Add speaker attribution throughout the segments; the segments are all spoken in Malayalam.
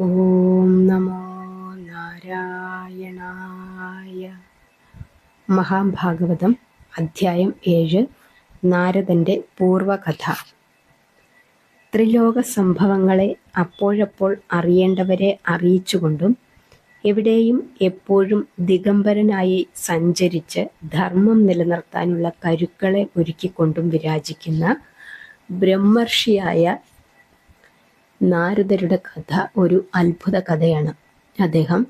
Speaker 1: ഓം നമോ നാരായണായ. മഹാഭാഗവതം അധ്യായം ഏഴ്. നാരദന്റെ പൂർവകഥ. ത്രിലോക സംഭവങ്ങളെ അപ്പോഴപ്പോൾ അറിയേണ്ടവരെ അറിയിച്ചുകൊണ്ടും എവിടെയും എപ്പോഴും ദിഗംബരനായി സഞ്ചരിച്ച് ധർമ്മം നിലനിർത്താനുള്ള കരുക്കളെ ഒരുക്കിക്കൊണ്ടും വിരാജിക്കുന്ന ബ്രഹ്മർഷിയായ നാരദരുടെ കഥ ഒരു അത്ഭുത കഥയാണ്. അദ്ദേഹം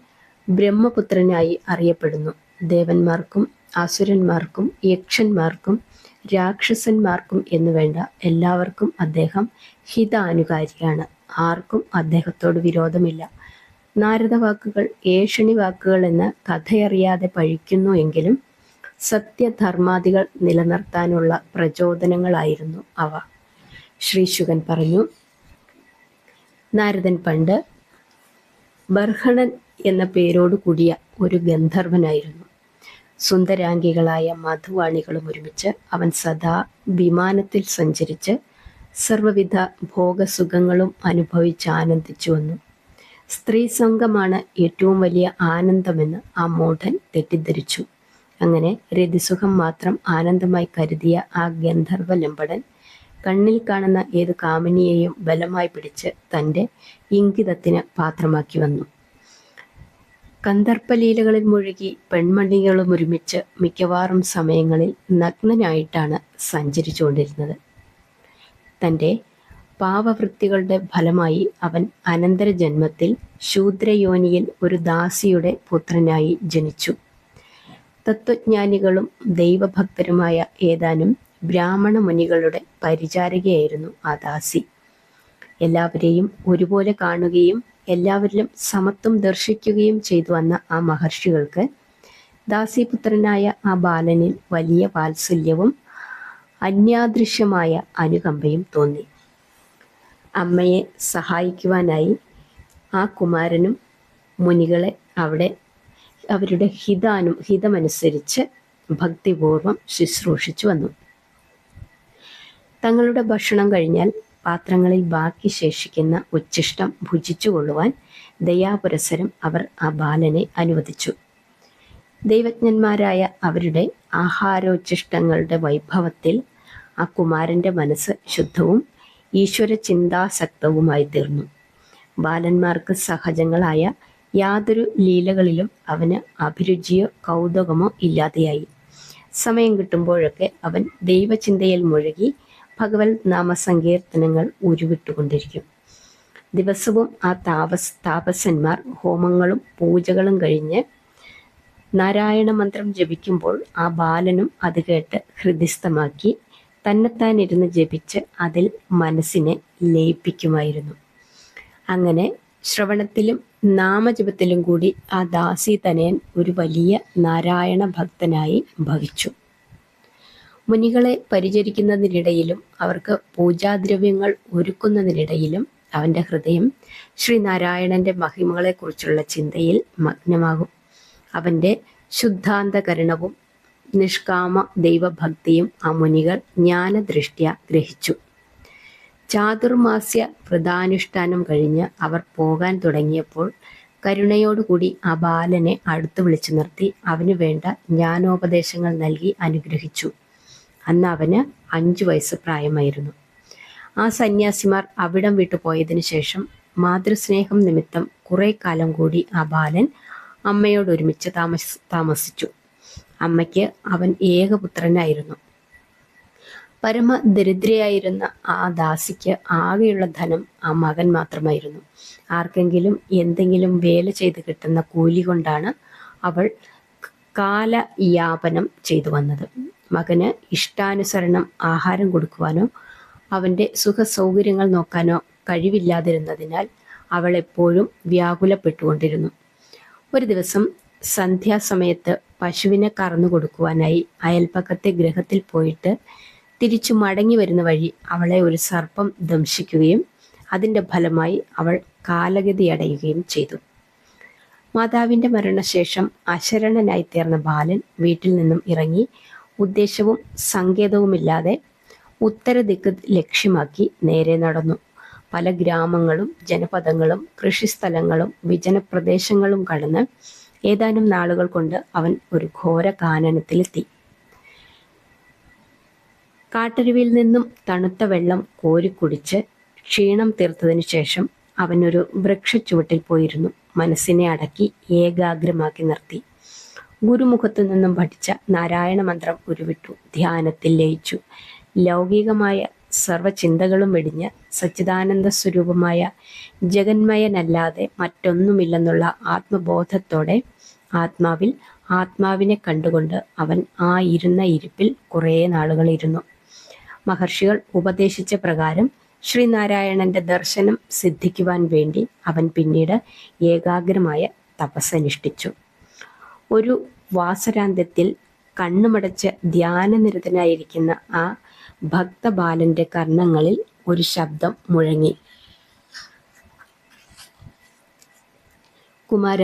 Speaker 1: ബ്രഹ്മപുത്രനായി അറിയപ്പെടുന്നു. ദേവന്മാർക്കും അസുരന്മാർക്കും യക്ഷന്മാർക്കും രാക്ഷസന്മാർക്കും എന്നു വേണ്ട എല്ലാവർക്കും അദ്ദേഹം ഹിതാനുകാരിയാണ്. ആർക്കും അദ്ദേഹത്തോട് വിരോധമില്ല. നാരദ വാക്കുകൾ ഏഷണി വാക്കുകൾ എന്ന് കഥയറിയാതെ പഴിക്കുന്നു എങ്കിലും സത്യധർമാദികൾ നിലനിർത്താനുള്ള പ്രചോദനങ്ങളായിരുന്നു അവ. ശ്രീശുകൻ പറഞ്ഞു നാരദൻ പണ്ട് ബർഹണൻ എന്ന പേരോട് കൂടിയ ഒരു ഗന്ധർവനായിരുന്നു. സുന്ദരാംഗികളായ മധുവാണികളും ഒരുമിച്ച് അവൻ സദാ വിമാനത്തിൽ സഞ്ചരിച്ച് സർവവിധ ഭോഗസുഖങ്ങളും അനുഭവിച്ച് ആനന്ദിച്ചു വന്നു. സ്ത്രീ സംഘമാണ് ഏറ്റവും വലിയ ആനന്ദമെന്ന് ആ മൂഢൻ തെറ്റിദ്ധരിച്ചു. അങ്ങനെ രതിസുഖം മാത്രം ആനന്ദമായി കരുതിയ ആ ഗന്ധർവ ലംബടൻ കണ്ണിൽ കാണുന്ന ഏത് കാമിനിയെയും ബലമായി പിടിച്ച് തന്റെ ഇംഗിതത്തിന് പാത്രമാക്കി വന്നു. കന്ദർപ്പലീലകളിൽ മുഴുകി പെൺമണികളും ഒരുമിച്ച് മിക്കവാറും സമയങ്ങളിൽ നഗ്നനായിട്ടാണ് സഞ്ചരിച്ചുകൊണ്ടിരുന്നത്. തന്റെ പാവവൃത്തികളുടെ ഫലമായി അവൻ അനന്തര ജന്മത്തിൽ ശൂദ്രയോനിയിൽ ഒരു ദാസിയുടെ പുത്രനായി ജനിച്ചു. തത്വജ്ഞാനികളും ദൈവഭക്തരുമായ ഏതാനും ബ്രാഹ്മണ മുനികളുടെ പരിചാരകയായിരുന്നു ആ ദാസി. എല്ലാവരെയും ഒരുപോലെ കാണുകയും എല്ലാവരിലും സമത്വം ദർശിക്കുകയും ചെയ്തു വന്ന ആ മഹർഷികൾക്ക് ദാസിപുത്രനായ ആ ബാലനിൽ വലിയ വാത്സല്യവും അന്യാദൃശ്യമായ അനുകമ്പയും തോന്നി. അമ്മയെ സഹായിക്കുവാനായി ആ കുമാരനും മുനികളെ അവിടെ അവരുടെ ഹിതാനു ഹിതമനുസരിച്ച് ഭക്തിപൂർവം ശുശ്രൂഷിച്ചു വന്നു. തങ്ങളുടെ ഭക്ഷണം കഴിഞ്ഞാൽ പാത്രങ്ങളിൽ ബാക്കി ശേഷിക്കുന്ന ഉച്ഛിഷ്ടം ഭുജിച്ചുകൊള്ളുവാൻ ദയാപുരസരം അവർ ആ ബാലനെ അനുവദിച്ചു. ദൈവജ്ഞന്മാരായ അവരുടെ ആഹാരോച്ഛിഷ്ടങ്ങളുടെ വൈഭവത്തിൽ ആ കുമാരന്റെ മനസ്സ് ശുദ്ധവും ഈശ്വര ചിന്താസക്തവുമായി തീർന്നു. ബാലന്മാർക്ക് സഹജങ്ങളായ യാതൊരു ലീലകളിലും അവന് അഭിരുചിയോ കൗതുകമോ ഇല്ലാതെയായി. സമയം കിട്ടുമ്പോഴൊക്കെ അവൻ ദൈവചിന്തയിൽ മുഴുകി ഭഗവത് നാമസങ്കീർത്തനങ്ങൾ ഉരുവിട്ടുകൊണ്ടിരിക്കും. ദിവസവും ആ താപസ് താപസന്മാർ ഹോമങ്ങളും പൂജകളും കഴിഞ്ഞ് നാരായണ മന്ത്രം ജപിക്കുമ്പോൾ ആ ബാലനും അത് കേട്ട് ഹൃദിസ്ഥമാക്കി തന്നെത്താൻ ഇരുന്ന് ജപിച്ച് അതിൽ മനസ്സിനെ ലയിപ്പിക്കുമായിരുന്നു. അങ്ങനെ ശ്രവണത്തിലും നാമജപത്തിലും കൂടി ആ ദാസി തനയൻ ഒരു വലിയ നാരായണ ഭക്തനായി ഭവിച്ചു. മുനികളെ പരിചരിക്കുന്നതിനിടയിലും അവർക്ക് പൂജാദ്രവ്യങ്ങൾ ഒരുക്കുന്നതിനിടയിലും അവന്റെ ഹൃദയം ശ്രീനാരായണന്റെ മഹിമകളെക്കുറിച്ചുള്ള ചിന്തയിൽ മഗ്നമാകും. അവന്റെ ശുദ്ധാന്തകരണവും നിഷ്കാമ ദൈവഭക്തിയും ആ മുനികൾ ജ്ഞാനദൃഷ്ട്യ ഗ്രഹിച്ചു. ചാതുർമാസ്യ വ്രതാനുഷ്ഠാനം കഴിഞ്ഞ് അവർ പോകാൻ തുടങ്ങിയപ്പോൾ കരുണയോടുകൂടി ആ ബാലനെ അടുത്തു വിളിച്ചു നിർത്തി അവനു വേണ്ട ജ്ഞാനോപദേശങ്ങൾ നൽകി അനുഗ്രഹിച്ചു. അന്ന് അവന് അഞ്ചു വയസ്സ് പ്രായമായിരുന്നു. ആ സന്യാസിമാർ അവിടം വിട്ടു പോയതിനു ശേഷം മാതൃസ്നേഹം നിമിത്തം കുറെ കാലം കൂടി ആ ബാലൻ അമ്മയോട് ഒരുമിച്ച് താമസ താമസിച്ചു. അമ്മയ്ക്ക് അവൻ ഏകപുത്രനായിരുന്നു. പരമ ദരിദ്രയായിരുന്ന ആ ദാസിക്ക് ആകെയുള്ള ധനം ആ മകൻ മാത്രമായിരുന്നു. ആർക്കെങ്കിലും എന്തെങ്കിലും വേല ചെയ്ത് കിട്ടുന്ന കൂലി കൊണ്ടാണ് അവൾ കാലയാപനം ചെയ്തു വന്നത്. മകന് ഇഷ്ടാനുസരണം ആഹാരം കൊടുക്കുവാനോ അവന്റെ സുഖ സൗകര്യങ്ങൾ നോക്കാനോ കഴിവില്ലാതിരുന്നതിനാൽ അവൾ എപ്പോഴും വ്യാകുലപ്പെട്ടുകൊണ്ടിരുന്നു. ഒരു ദിവസം സന്ധ്യാസമയത്ത് പശുവിനെ കറന്നു കൊടുക്കുവാനായി അയൽപ്പക്കത്തെ ഗ്രഹത്തിൽ പോയിട്ട് തിരിച്ചു മടങ്ങി വരുന്ന വഴി അവളെ ഒരു സർപ്പം ദംശിക്കുകയും അതിന്റെ ഫലമായി അവൾ കാലഗതി അടയുകയും ചെയ്തു. മാതാവിന്റെ മരണശേഷം അശരണനായി തീർന്ന ബാലൻ വീട്ടിൽ നിന്നും ഇറങ്ങി ഉദ്ദേശവും സങ്കേതവുമില്ലാതെ ഉത്തരദിക്ക് ലക്ഷ്യമാക്കി നേരെ നടന്നു. പല ഗ്രാമങ്ങളും ജനപദങ്ങളും കൃഷിസ്ഥലങ്ങളും വിജനപ്രദേശങ്ങളും കടന്ന് ഏതാനും നാളുകൾ കൊണ്ട് അവൻ ഒരു ഘോര കാനനത്തിലെത്തി. കാട്ടരുവിൽ നിന്നും തണുത്ത വെള്ളം കോരിക്കുടിച്ച് ക്ഷീണം തീർത്തതിനു ശേഷം അവനൊരു വൃക്ഷച്ചുവട്ടിൽ പോയിരുന്നു. മനസ്സിനെ അടക്കി ഏകാഗ്രമാക്കി നിർത്തി. ഗുരുമുഖത്തു നിന്നും പഠിച്ച നാരായണ മന്ത്രം ഉരുവിട്ടു ധ്യാനത്തിൽ ലയിച്ചു. ലൗകികമായ സർവചിന്തകളും വെടിഞ്ഞ് സച്ചിദാനന്ദ സ്വരൂപമായ ജഗന്മയനല്ലാതെ മറ്റൊന്നുമില്ലെന്നുള്ള ആത്മബോധത്തോടെ ആത്മാവിൽ ആത്മാവിനെ കണ്ടുകൊണ്ട് അവൻ ആ ഇരുന്ന ഇരിപ്പിൽ കുറേ നാളുകൾ ഇരുന്നു മഹർഷികൾ ഉപദേശിച്ച പ്രകാരം ശ്രീനാരായണന്റെ ദർശനം സിദ്ധിക്കുവാൻ വേണ്ടി അവൻ പിന്നീട് ഏകാഗ്രമായ തപസ്സനുഷ്ഠിച്ചു. ഒരു വാസരാന്ത്യത്തിൽ കണ്ണുമടച്ച് ധ്യാനനിരതനായിരിക്കുന്ന ആ ഭക്തബാലന്റെ കർണങ്ങളിൽ ഒരു ശബ്ദം മുഴങ്ങി. കുമാര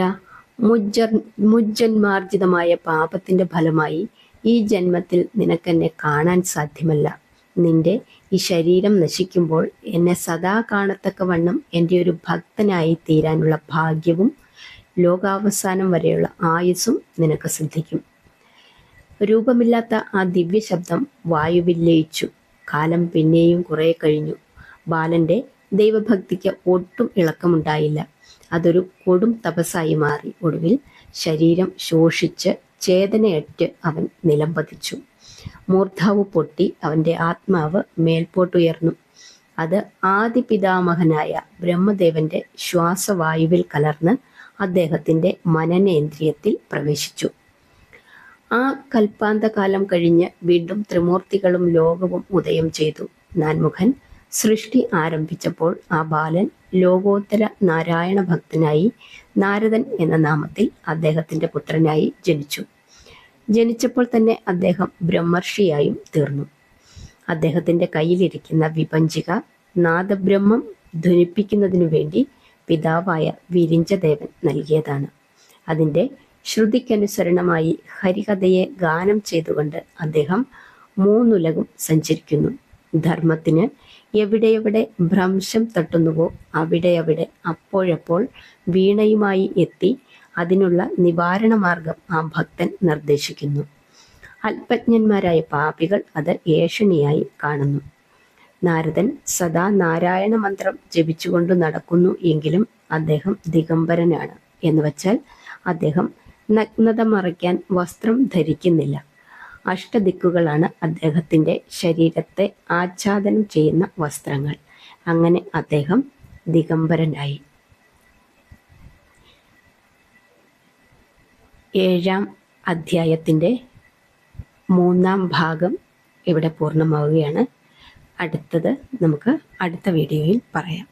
Speaker 1: മുജ്ജർ മുജ്ജന്മാർജിതമായ പാപത്തിന്റെ ഫലമായി ഈ ജന്മത്തിൽ നിനക്കെന്നെ കാണാൻ സാധ്യമല്ല. നിന്റെ ഈ ശരീരം നശിക്കുമ്പോൾ എന്നെ സദാ കാണത്തക്കവണ്ണം എന്റെ ഒരു ഭക്തനായി തീരാനുള്ള ഭാഗ്യവും ലോകാവസാനം വരെയുള്ള ആയുസ്സും നിനക്ക് സിദ്ധിക്കും. രൂപമില്ലാത്ത ആ ദിവ്യ ശബ്ദം വായുവിൽ ലയിച്ചു. കാലം പിന്നെയും കുറെ കഴിഞ്ഞു. ബാലന്റെ ദൈവഭക്തിക്ക് ഒട്ടും ഇളക്കമുണ്ടായില്ല. അതൊരു കൊടും തപസ്സായി മാറി. ഒടുവിൽ ശരീരം ശോഷിച്ച് ചേതനയറ്റ് അവൻ നിലംപതിച്ചു. മൂർധാവ് പൊട്ടി അവന്റെ ആത്മാവ് മേൽപോട്ടുയർന്നു. അത് ആദിപിതാമഹനായ ബ്രഹ്മദേവന്റെ ശ്വാസവായുവിൽ കലർന്ന് അദ്ദേഹത്തിന്റെ മനനേന്ദ്രിയത്തിൽ പ്രവേശിച്ചു. ആ കൽപ്പാന്തകാലം കഴിഞ്ഞ് വീണ്ടും ത്രിമൂർത്തികളും ലോകവും ഉദയം ചെയ്തു. നാൻമുഖൻ സൃഷ്ടി ആരംഭിച്ചപ്പോൾ ആ ബാലൻ ലോകോത്തര നാരായണ ഭക്തനായി നാരദൻ എന്ന നാമത്തിൽ അദ്ദേഹത്തിന്റെ പുത്രനായി ജനിച്ചു. ജനിച്ചപ്പോൾ തന്നെ അദ്ദേഹം ബ്രഹ്മർഷിയായും തീർന്നു. അദ്ദേഹത്തിന്റെ കയ്യിലിരിക്കുന്ന വിപഞ്ചിക നാദബ്രഹ്മം ധ്വനിപ്പിക്കുന്നതിനു വേണ്ടി പിതാവായ വിരിഞ്ചദേവൻ നൽകിയതാണ്. അതിന്റെ ശ്രുതിക്കനുസരണമായി ഹരികഥയെ ഗാനം ചെയ്തുകൊണ്ട് അദ്ദേഹം മൂന്നുലകും സഞ്ചരിക്കുന്നു. ധർമ്മത്തിന് എവിടെയെവിടെ ഭ്രംശം തട്ടുന്നുവോ അവിടെ അവിടെ അപ്പോഴപ്പോൾ വീണയുമായി എത്തി അതിനുള്ള നിവാരണ മാർഗം ആ ഭക്തൻ നിർദ്ദേശിക്കുന്നു. അല്പജ്ഞന്മാരായ പാപികൾ അത് ഏഷണിയായി കാണുന്നു. നാരദൻ സദാ നാരായണ മന്ത്രം ജപിച്ചുകൊണ്ട് നടക്കുന്നു എങ്കിലും അദ്ദേഹം ദിഗംബരനാണ്. എന്ന് വച്ചാൽ അദ്ദേഹം നഗ്നത മറയ്ക്കാൻ വസ്ത്രം ധരിക്കുന്നില്ല. അഷ്ടദിക്കുകളാണ് അദ്ദേഹത്തിന്റെ ശരീരത്തെ ആച്ഛാദനം ചെയ്യുന്ന വസ്ത്രങ്ങൾ. അങ്ങനെ അദ്ദേഹം ദിഗംബരനായി. ഏഴാം അധ്യായത്തിന്റെ മൂന്നാം ഭാഗം ഇവിടെ പൂർണമാവുകയാണ്. അടുത്തത് നമുക്ക് അടുത്ത വീഡിയോയിൽ പറയാം.